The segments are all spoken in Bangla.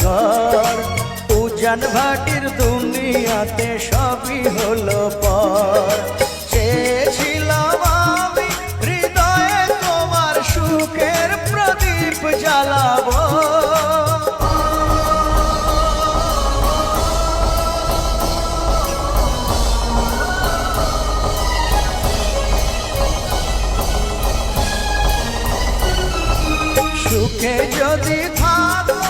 ঝড় উজান ভাটির দুনিয়াতে সবই হলো পর। চেয়েছিলাম আমি, হৃদয়ে তোমার সুখের প্রদীপ জ্বালাবো। সুখে যদি থাকো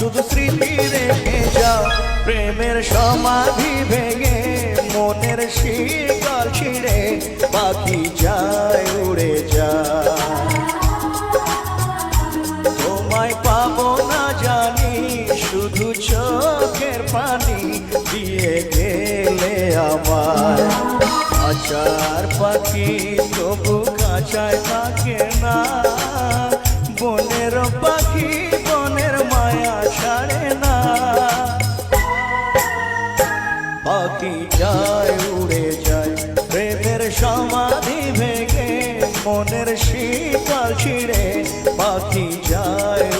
শুধু স্মৃতি রেখে যাও প্রেমের সমাধি ভেঙে, মনের শীতল ছিঁড়ে, পাখি যায় উড়ে যায়। তোমায় পাবো না জানি, শুধু চোখের পানি দিয়ে গেলে আমার আচার পাখি তবু কাঁচায় থাকে না। মাটি যায় উড়ে যায়। প্রেমের সমাধি ভেঙে মনের শীতল ছিঁড়ে পাখি যায়।